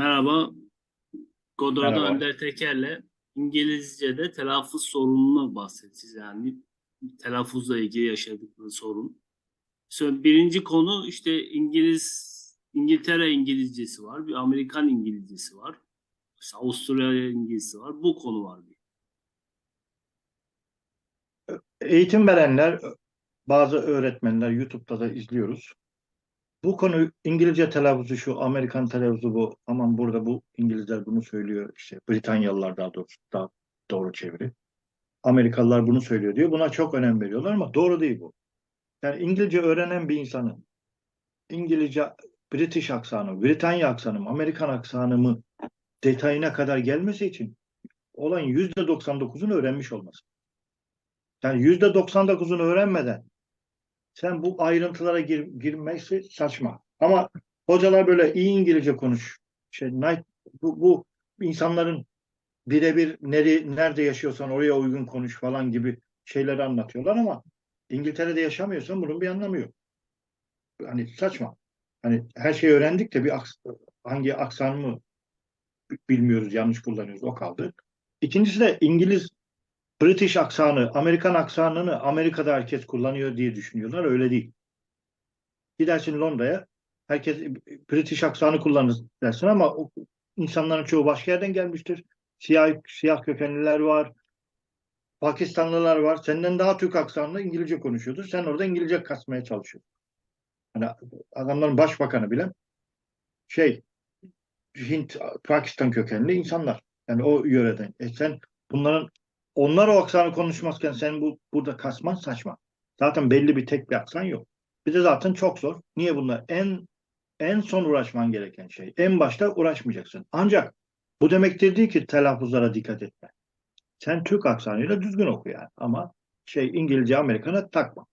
Merhaba. Merhaba. Önder Teker'le İngilizce'de telaffuz sorununu bahsedeceğiz. Yani telaffuzla ilgili yaşadıkları sorun. Sonra birinci konu işte İngiliz, İngiltere İngilizcesi var. Bir Amerikan İngilizcesi var. İşte Avustralya İngilizcesi var. Bu konu var bir. Eğitim verenler, bazı öğretmenler YouTube'da da izliyoruz. Bu konu İngilizce telaffuzu şu, Amerikan telaffuzu bu. Aman burada bu İngilizler bunu söylüyor. işte Britanyalılar daha doğrusu daha doğru çeviri. Amerikalılar bunu söylüyor diyor. Buna çok önem veriyorlar ama doğru değil bu. Yani İngilizce öğrenen bir insanın İngilizce British aksanı, Britanya aksanı, Amerikan aksanı mı detayına kadar gelmesi için olan %99'unu öğrenmiş olması. Yani %99'unu öğrenmeden sen bu ayrıntılara gir, girmesi saçma. Ama hocalar böyle iyi İngilizce konuş. Şey, bu, bu insanların birebir nere, nerede yaşıyorsan oraya uygun konuş falan gibi şeyleri anlatıyorlar ama İngiltere'de yaşamıyorsan bunun bir anlamı yok. Hani saçma. Hani her şeyi öğrendik de bir aks- hangi aksan mı bilmiyoruz, yanlış kullanıyoruz. O kaldı. İkincisi de İngiliz British aksanı, Amerikan aksanını Amerika'da herkes kullanıyor diye düşünüyorlar. Öyle değil. Gidersin Londra'ya herkes British aksanı kullanır dersin ama o insanların çoğu başka yerden gelmiştir. Siyah, siyah kökenliler var. Pakistanlılar var. Senden daha Türk aksanlı İngilizce konuşuyordur. Sen orada İngilizce kasmaya çalışıyorsun. Hani adamların başbakanı bile şey Hint, Pakistan kökenli insanlar. Yani o yöreden. E sen bunların onlar o aksanı konuşmazken sen bu burada kasman saçma. Zaten belli bir tek bir aksan yok. Bir de zaten çok zor. Niye bunlar? En en son uğraşman gereken şey. En başta uğraşmayacaksın. Ancak bu demektir değil ki telaffuzlara dikkat etme. Sen Türk aksanıyla düzgün oku yani. Ama şey İngilizce Amerikan'a takma.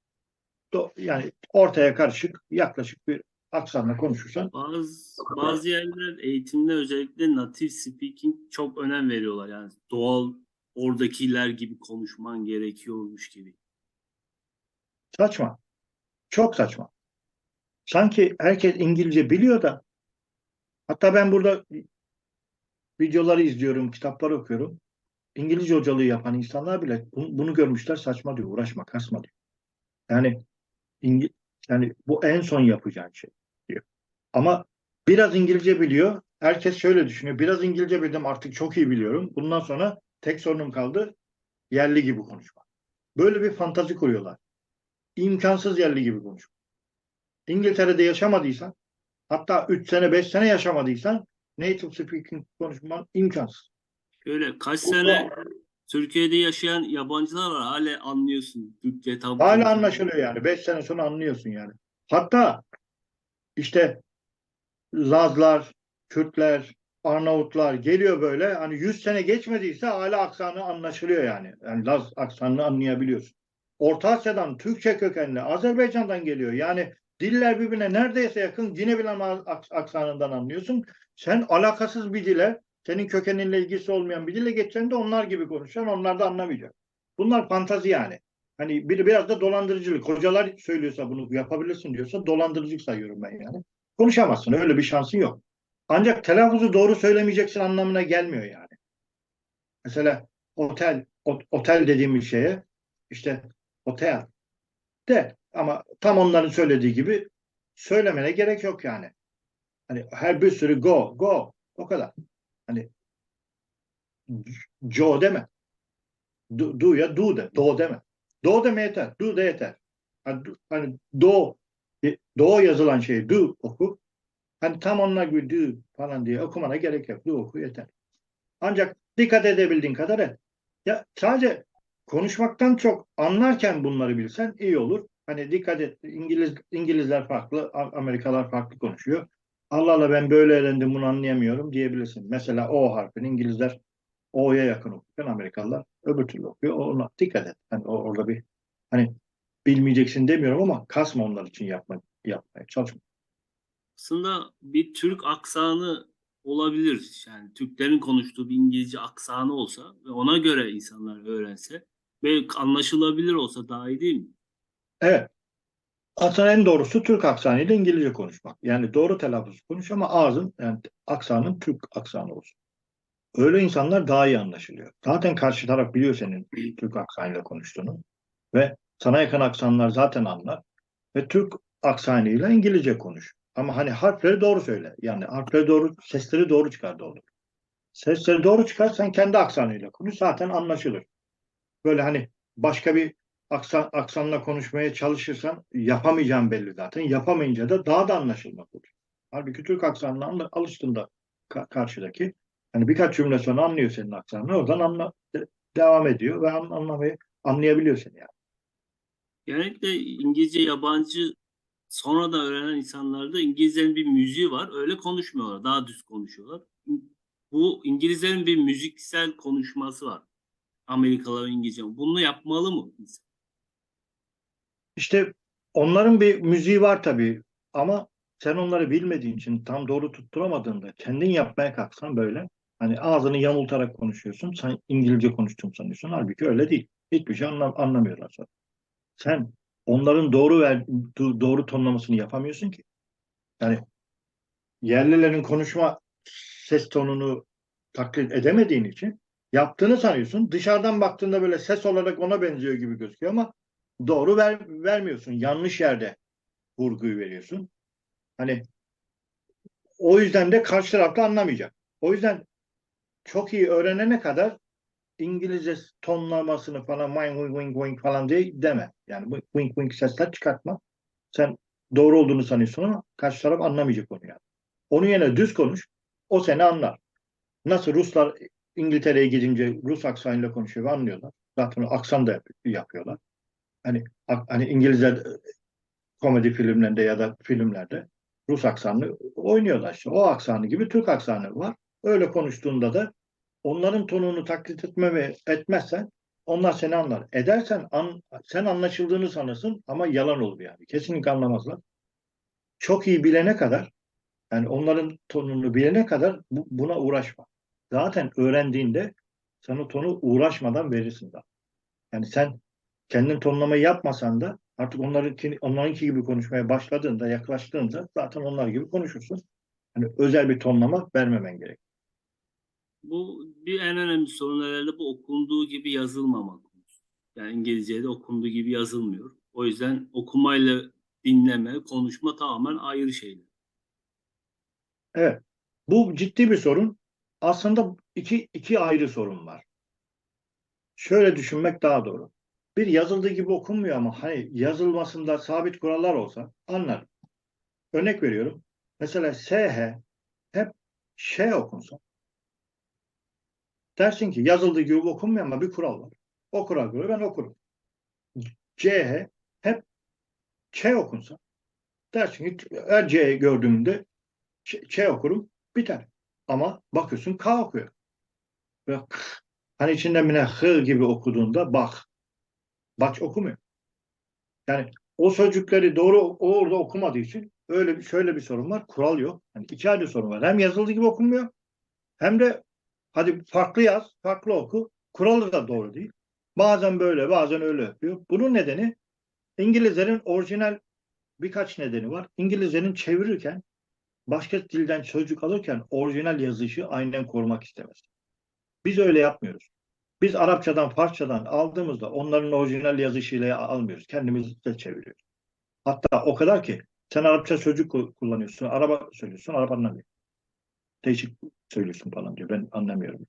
Do- Yani ortaya karışık yaklaşık bir aksanla konuşursan Bazı, bazı yerler eğitimde özellikle native speaking çok önem veriyorlar. Yani doğal oradakiler gibi konuşman gerekiyormuş gibi. Saçma. Çok saçma. Sanki herkes İngilizce biliyor da hatta ben burada videoları izliyorum, kitaplar okuyorum. İngilizce hocalığı yapan insanlar bile bunu, bunu görmüşler saçma diyor, uğraşma, kasma diyor. Yani İngi- yani bu en son yapacağın şey diyor. Ama biraz İngilizce biliyor. Herkes şöyle düşünüyor. Biraz İngilizce bildim artık çok iyi biliyorum. Bundan sonra tek sorunum kaldı yerli gibi konuşmak. Böyle bir fantazi kuruyorlar. İmkansız yerli gibi konuşmak. İngiltere'de yaşamadıysan hatta 3 sene 5 sene yaşamadıysan native speaking konuşman imkansız. Öyle kaç sene Türkiye'de yaşayan yabancılar var. Hala anlıyorsun Türkçe tam. Hala anlaşılıyor yani. 5 sene sonra anlıyorsun yani. Hatta işte Lazlar, Kürtler, Arnavutlar geliyor böyle hani 100 sene geçmediyse hala aksanı anlaşılıyor yani. Yani Laz aksanını anlayabiliyorsun. Orta Asya'dan Türkçe kökenli Azerbaycan'dan geliyor. Yani diller birbirine neredeyse yakın yine bile aksanından anlıyorsun. Sen alakasız bir dile senin kökeninle ilgisi olmayan bir dile geçsen de onlar gibi konuşacaksın. Onlar da anlamayacak. Bunlar fantazi yani. Hani bir, biraz da dolandırıcılık. Hocalar söylüyorsa bunu yapabilirsin diyorsa dolandırıcılık sayıyorum ben yani. Konuşamazsın. Öyle bir şansın yok. Ancak telaffuzu doğru söylemeyeceksin anlamına gelmiyor yani. Mesela otel, ot- otel dediğimiz şeye işte otel de ama tam onların söylediği gibi söylemene gerek yok yani. Hani her bir sürü go, go o kadar. Hani Joe deme. Do, do ya do de. Do deme. Do deme yeter. Do de yeter. Hani, do- do yazılan şey do oku. Hani tam gibi do falan diye okumana gerek yok. Do oku yeter. Ancak dikkat edebildiğin kadar et. Ya sadece konuşmaktan çok anlarken bunları bilsen iyi olur. Hani dikkat et. İngiliz İngilizler farklı, A- Amerikalılar farklı konuşuyor. Allah Allah ben böyle öğrendim bunu anlayamıyorum diyebilirsin. Mesela O harfini İngilizler O'ya yakın okuyor. Amerikalılar öbür türlü okuyor. Ona dikkat et. Hani orada bir hani bilmeyeceksin demiyorum ama kasma onlar için yapma, yapmaya çalışma. Aslında bir Türk aksanı olabilir. Yani Türklerin konuştuğu bir İngilizce aksanı olsa ve ona göre insanlar öğrense ve anlaşılabilir olsa daha iyi değil mi? Evet. Aslında en doğrusu Türk aksanıyla İngilizce konuşmak. Yani doğru telaffuz konuş ama ağzın yani aksanın Türk aksanı olsun. Öyle insanlar daha iyi anlaşılıyor. Zaten karşı taraf biliyor senin Türk aksanıyla konuştuğunu ve sana yakın aksanlar zaten anlar ve Türk aksanıyla İngilizce konuş. Ama hani harfleri doğru söyle. Yani harfleri doğru, sesleri doğru çıkar doğru. Sesleri doğru çıkar sen kendi aksanıyla konuş zaten anlaşılır. Böyle hani başka bir aksan, aksanla konuşmaya çalışırsan yapamayacağın belli zaten. Yapamayınca da daha da anlaşılmak olur. Halbuki Türk aksanına alıştığında ka- karşıdaki hani birkaç cümle sonra anlıyor senin aksanını. Oradan anla, de- devam ediyor ve an, anlamayı anlayabiliyor seni yani. Genellikle İngilizce yabancı sonradan öğrenen insanlarda İngilizlerin bir müziği var. Öyle konuşmuyorlar. Daha düz konuşuyorlar. Bu İngilizlerin bir müziksel konuşması var. Amerikalılar İngilizce. Bunu yapmalı mı? insan? İşte onların bir müziği var tabii ama sen onları bilmediğin için tam doğru tutturamadığında kendin yapmaya kalksan böyle hani ağzını yamultarak konuşuyorsun. Sen İngilizce konuştuğunu sanıyorsun. Halbuki öyle değil. Hiçbir şey anlam anlamıyorlar sonra. Sen onların doğru ver do- doğru tonlamasını yapamıyorsun ki. Yani yerlilerin konuşma ses tonunu taklit edemediğin için yaptığını sanıyorsun. Dışarıdan baktığında böyle ses olarak ona benziyor gibi gözüküyor ama doğru ver, vermiyorsun. Yanlış yerde vurguyu veriyorsun. Hani o yüzden de karşı tarafta anlamayacak. O yüzden çok iyi öğrenene kadar İngilizce tonlamasını falan wing wing wing falan diye deme. Yani bu wing wing sesler çıkartma. Sen doğru olduğunu sanıyorsun ama karşı taraf anlamayacak onu yani. Onun yerine düz konuş. O seni anlar. Nasıl Ruslar İngiltere'ye gidince Rus aksanıyla konuşuyor ve anlıyorlar. Zaten aksan da yap- yapıyorlar. Hani hani İngilizler e, komedi filmlerinde ya da filmlerde Rus aksanlı oynuyorlar işte. O aksanı gibi Türk aksanı var. Öyle konuştuğunda da onların tonunu taklit etme ve etmezsen onlar seni anlar. Edersen an, sen anlaşıldığını sanırsın ama yalan olur yani. Kesinlikle anlamazlar. Çok iyi bilene kadar yani onların tonunu bilene kadar bu- buna uğraşma. Zaten öğrendiğinde sana tonu uğraşmadan verirsin zaten. Yani sen kendin tonlamayı yapmasan da artık onlarınki, onlarınki gibi konuşmaya başladığında, yaklaştığında zaten onlar gibi konuşursun. Yani özel bir tonlama vermemen gerek. Bu bir en önemli sorun herhalde bu okunduğu gibi yazılmamak. Yani İngilizce'de okunduğu gibi yazılmıyor. O yüzden okumayla dinleme, konuşma tamamen ayrı şeyler. Evet. Bu ciddi bir sorun. Aslında iki, iki ayrı sorun var. Şöyle düşünmek daha doğru. Bir yazıldığı gibi okunmuyor ama hani yazılmasında sabit kurallar olsa anlar. Örnek veriyorum. Mesela SH hep Ş okunsa. Dersin ki yazıldığı gibi okunmuyor ama bir kural var. O kural göre ben okurum. CH hep Ç okunsa. Dersin ki her C gördüğümde Ç, okurum biter. Ama bakıyorsun K okuyor. Ve hani içinde mine H gibi okuduğunda bak. Bak okumuyor. Yani o sözcükleri doğru orada okumadığı için öyle bir şöyle bir sorun var. Kural yok. Yani iki ayrı sorun var. Hem yazıldığı gibi okunmuyor hem de hadi farklı yaz, farklı oku. Kuralı da doğru değil. Bazen böyle, bazen öyle yapıyor. Bunun nedeni İngilizlerin orijinal birkaç nedeni var. İngilizlerin çevirirken başka dilden sözcük alırken orijinal yazışı aynen korumak istemez. Biz öyle yapmıyoruz. Biz Arapçadan, Farsçadan aldığımızda onların orijinal yazışıyla almıyoruz. Kendimiz de çeviriyoruz. Hatta o kadar ki sen Arapça sözcük ku- kullanıyorsun, araba söylüyorsun, araba anlamıyor. Değişik söylüyorsun falan diyor. Ben anlamıyorum.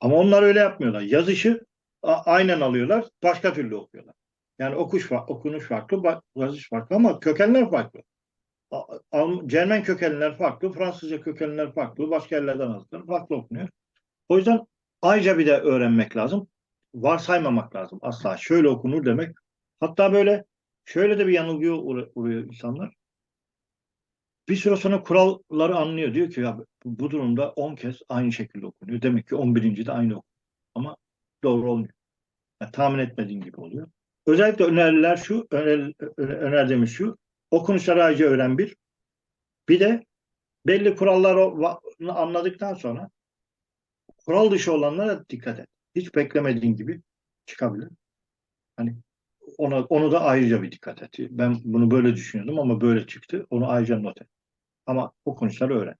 Ama onlar öyle yapmıyorlar. Yazışı aynen alıyorlar, başka türlü okuyorlar. Yani okuş okunuş farklı, yazış farklı ama kökenler farklı. Cermen kökenliler farklı, Fransızca kökenliler farklı, başka yerlerden aldıkları farklı okunuyor. O yüzden ayrıca bir de öğrenmek lazım. Varsaymamak lazım asla. Şöyle okunur demek. Hatta böyle şöyle de bir yanılgıya uğruyor insanlar. Bir süre sonra kuralları anlıyor. Diyor ki ya bu durumda 10 kez aynı şekilde okunuyor. Demek ki 11. de aynı okunuyor. Ama doğru olmuyor. Yani tahmin etmediğin gibi oluyor. Özellikle öneriler şu, öner, önerdiğimiz şu. Okunuşları ayrıca öğren bir. Bir de belli kuralları anladıktan sonra kural dışı olanlara dikkat et. Hiç beklemediğin gibi çıkabilir. Hani ona onu da ayrıca bir dikkat et. Ben bunu böyle düşünüyordum ama böyle çıktı. Onu ayrıca not et. Ama okunuşları öğren.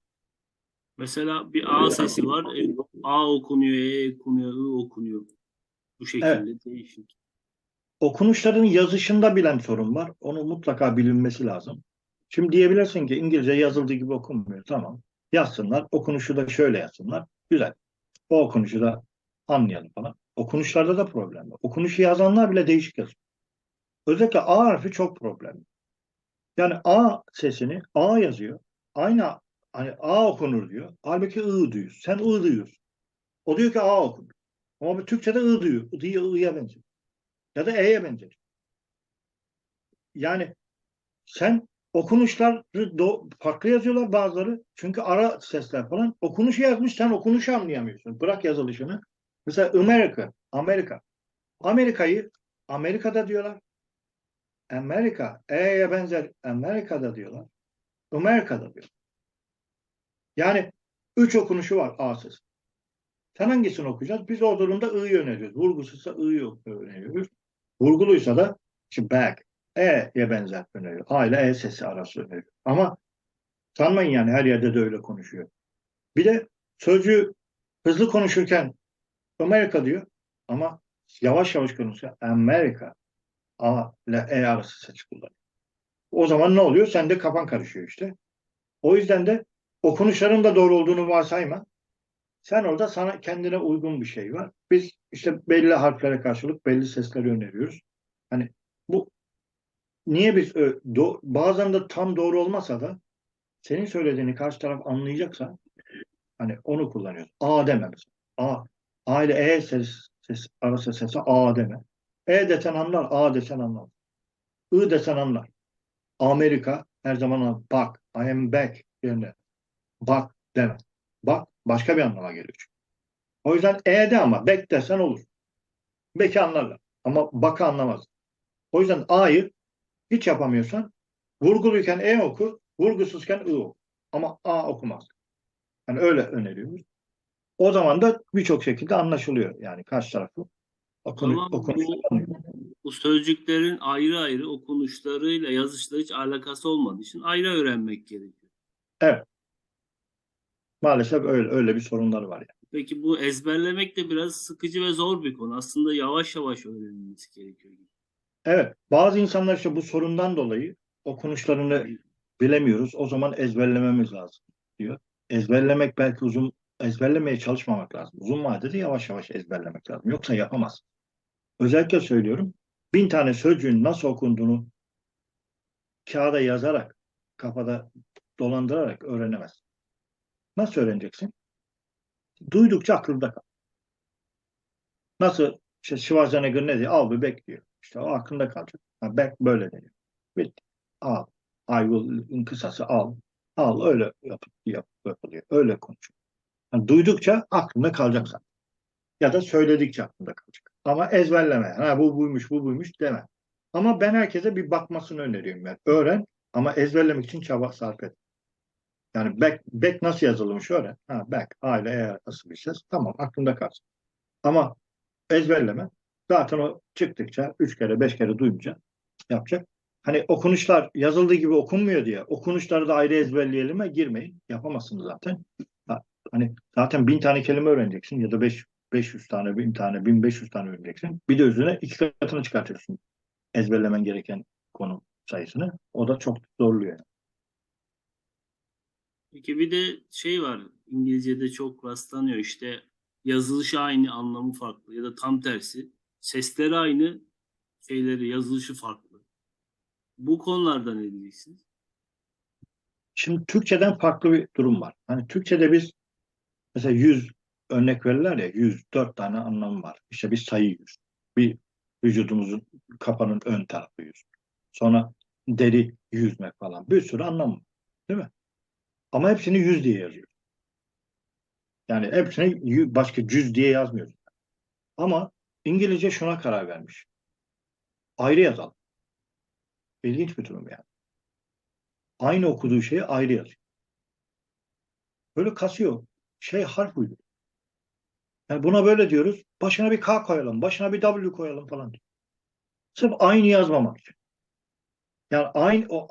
Mesela bir A sesi var. E, A okunuyor, E okunuyor, I okunuyor. Bu şekilde değişik. Okunuşların yazışında bilen sorun var. Onu mutlaka bilinmesi lazım. Şimdi diyebilirsin ki İngilizce yazıldığı gibi okunmuyor. Tamam. Yazsınlar. Okunuşu da şöyle yazsınlar. Güzel. O okunuşu da anlayalım falan. Okunuşlarda da problem var. Okunuşu yazanlar bile değişik yazıyor. Özellikle A harfi çok problemli. Yani A sesini A yazıyor. Aynı hani A okunur diyor. Halbuki I duyuyor. Sen I duyuyorsun. O diyor ki A okunur. Ama bu Türkçe'de I duyuyor. I diyor I'ya benziyor. Ya da E'ye benziyor. Yani sen okunuşları do- farklı yazıyorlar bazıları. Çünkü ara sesler falan. Okunuşu yazmış sen okunuşu anlayamıyorsun. Bırak yazılışını. Mesela Amerika, Amerika. Amerika'yı Amerika'da diyorlar. Amerika, E'ye benzer Amerika'da diyorlar. Amerika'da diyor. Yani üç okunuşu var A sesi. Sen hangisini okuyacağız? Biz o durumda I'yı öneriyoruz. Vurgusuzsa I'yı öneriyoruz. Vurguluysa da işte back, E'ye benzer öneriyor. A ile E sesi arası öneriyor. Ama sanmayın yani her yerde de öyle konuşuyor. Bir de sözcüğü hızlı konuşurken Amerika diyor ama yavaş yavaş konuşuyor. Amerika. A ile E arası ses kullanıyor. O zaman ne oluyor? Sende kafan karışıyor işte. O yüzden de okunuşların da doğru olduğunu varsayma. Sen orada sana kendine uygun bir şey var. Biz işte belli harflere karşılık belli sesleri öneriyoruz. Hani bu niye biz do- bazen de tam doğru olmasa da senin söylediğini karşı taraf anlayacaksa hani onu kullanıyoruz. A deme. A, A ile E ses, ses arası sesi A deme. E desen anlar, A desen anlar. I desen anlar. Amerika her zaman. Bak, I am back yerine. Bak deme. Bak başka bir anlama geliyor çünkü. O yüzden E'de ama back desen olur. Back'i anlarlar. Ama bak'ı anlamaz. O yüzden A'yı hiç yapamıyorsan vurguluyken E oku, vurgusuzken I oku. Ama A okumaz. Yani öyle öneriyoruz. O zaman da birçok şekilde anlaşılıyor. Yani karşı tarafı okunu, Tamam, okunu bu- Bu sözcüklerin ayrı ayrı okunuşlarıyla yazışla hiç alakası olmadığı için ayrı öğrenmek gerekiyor. maalesef öyle öyle bir sorunları var yani. Peki bu ezberlemek de biraz sıkıcı ve zor bir konu. Aslında yavaş yavaş öğrenilmesi gerekiyor. Evet, bazı insanlar işte bu sorundan dolayı okunuşlarını bilemiyoruz. O zaman ezberlememiz lazım diyor. Ezberlemek belki uzun ezberlemeye çalışmamak lazım. Uzun vadede yavaş yavaş ezberlemek lazım. Yoksa yapamaz. Özellikle söylüyorum. Bin tane sözcüğün nasıl okunduğunu kağıda yazarak, kafada dolandırarak öğrenemez. Nasıl öğreneceksin? Duydukça aklında kal. Nasıl işte Schwarzenegger ne diyor? Al bir bekliyor. İşte o aklında kalacak. Ha, back böyle deniyor. Bitti. Al. I will'in kısası al. Al öyle yap, yap, yapılıyor. Öyle konuşuyor. Yani duydukça aklında kalacak zaten. Ya da söyledikçe aklında kalacak. Ama ezberleme. Ha, bu buymuş, bu buymuş deme. Ama ben herkese bir bakmasını öneriyorum ben. Öğren ama ezberlemek için çaba sarf et. Yani back, back nasıl yazılmış öğren. Ha, back, A ile E arası bir ses. Tamam aklında kalsın. Ama ezberleme. Zaten o çıktıkça üç kere beş kere duyunca yapacak. Hani okunuşlar yazıldığı gibi okunmuyor diye okunuşları da ayrı ezberleyelim'e girmeyin. Yapamazsınız zaten. Ha, Hani zaten bin tane kelime öğreneceksin ya da beş, 500 tane, bin tane, 1500 tane öğreneceksin. Bir de üzerine iki katını çıkartıyorsun. Ezberlemen gereken konu sayısını. O da çok zorluyor. yani. Peki bir de şey var. İngilizce'de çok rastlanıyor işte yazılışı aynı anlamı farklı ya da tam tersi. Sesleri aynı şeyleri yazılışı farklı. Bu konularda ne diyeceksiniz? Şimdi Türkçeden farklı bir durum var. Hani Türkçede biz mesela 100 örnek verirler ya 100 dört tane anlamı var. İşte bir sayı 100. Bir vücudumuzun kafanın ön tarafı 100. Sonra deri yüzmek falan. Bir sürü anlam var. Değil mi? Ama hepsini 100 diye yazıyor. Yani hepsini başka cüz diye yazmıyoruz. Ama İngilizce şuna karar vermiş. Ayrı yazalım. İlginç bir durum yani. Aynı okuduğu şeyi ayrı yazıyor. Böyle kasıyor. Şey harf uyduruyor. Yani buna böyle diyoruz. Başına bir K koyalım. Başına bir W koyalım falan. Sırf aynı yazmamak için. Yani aynı o,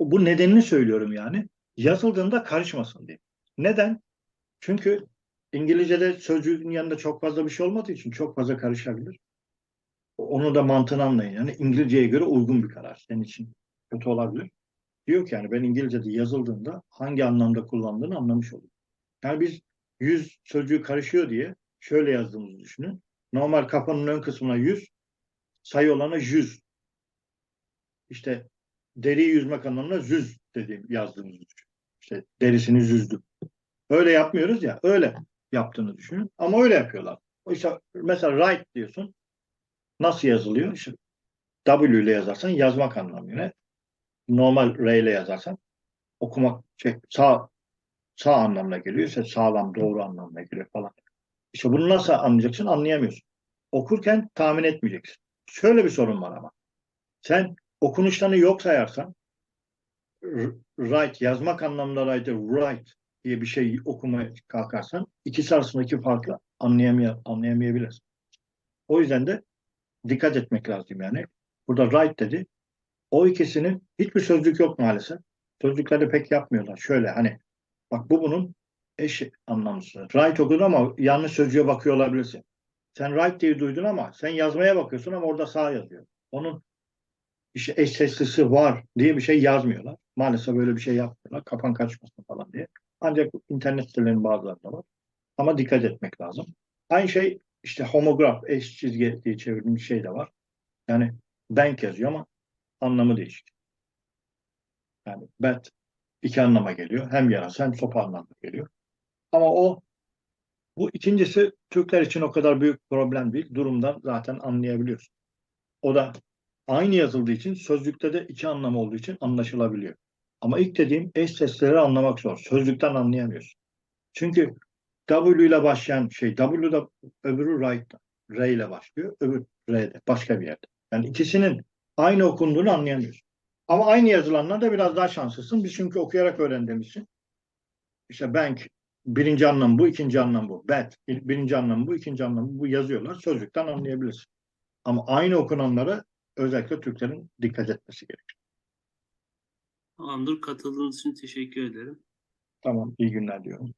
bu nedenini söylüyorum yani. Yazıldığında karışmasın diye. Neden? Çünkü İngilizce'de sözcüğün yanında çok fazla bir şey olmadığı için çok fazla karışabilir. Onu da mantığını anlayın. Yani İngilizceye göre uygun bir karar. Senin için kötü olabilir. Diyor ki yani ben İngilizce'de yazıldığında hangi anlamda kullandığını anlamış olurum. Yani biz yüz sözcüğü karışıyor diye şöyle yazdığımızı düşünün. Normal kafanın ön kısmına yüz, sayı olana yüz. İşte deriyi yüzmek anlamına züz dediğim yazdığımızı düşünün. İşte derisini züzdüm. Öyle yapmıyoruz ya, öyle yaptığını düşünün. Ama öyle yapıyorlar. İşte mesela write diyorsun. Nasıl yazılıyor? İşte W ile yazarsan yazmak anlamına. Normal R ile yazarsan okumak, şey, sağ sağ anlamına geliyor. İşte sağlam, doğru anlamına geliyor falan. İşte bunu nasıl anlayacaksın? Anlayamıyorsun. Okurken tahmin etmeyeceksin. Şöyle bir sorun var ama. Sen okunuşlarını yok sayarsan write, yazmak anlamında write, write diye bir şey okumaya kalkarsan ikisi arasındaki farkı anlayamay anlayamayabilirsin. O yüzden de dikkat etmek lazım yani. Burada write dedi. O ikisinin hiçbir sözcük yok maalesef. Sözcüklerde pek yapmıyorlar. Şöyle hani bak bu bunun eş anlamlısı. Write okudun ama yanlış sözcüğe bakıyor olabilirsin. Sen write diye duydun ama sen yazmaya bakıyorsun ama orada sağ yazıyor. Onun işte eş seslisi var diye bir şey yazmıyorlar. Maalesef böyle bir şey yapmıyorlar. Kafan kaçmasın falan diye. Ancak internet sitelerinin bazılarında var. Ama dikkat etmek lazım. Aynı şey işte homograf, eş çizgi diye çevrilmiş şey de var. Yani bank yazıyor ama anlamı değişik. Yani bat iki anlama geliyor. Hem yarası hem sopa anlamına geliyor. Ama o bu ikincisi Türkler için o kadar büyük problem değil. Durumdan zaten anlayabiliyorsun. O da aynı yazıldığı için sözlükte de iki anlam olduğu için anlaşılabiliyor. Ama ilk dediğim eş sesleri anlamak zor. Sözlükten anlayamıyorsun. Çünkü W ile başlayan şey W'da öbürü right, R ile başlıyor. Öbür R'de başka bir yerde. Yani ikisinin aynı okunduğunu anlayamıyorsun. Ama aynı yazılanlar da biraz daha şanslısın. Biz çünkü okuyarak öğrendiğimiz için. İşte bank birinci anlam bu, ikinci anlam bu. Bad birinci anlam bu, ikinci anlam bu. Bu yazıyorlar. Sözlükten anlayabilirsin. Ama aynı okunanlara özellikle Türklerin dikkat etmesi gerekiyor. Tamamdır. Katıldığınız için teşekkür ederim. Tamam, iyi günler diyorum.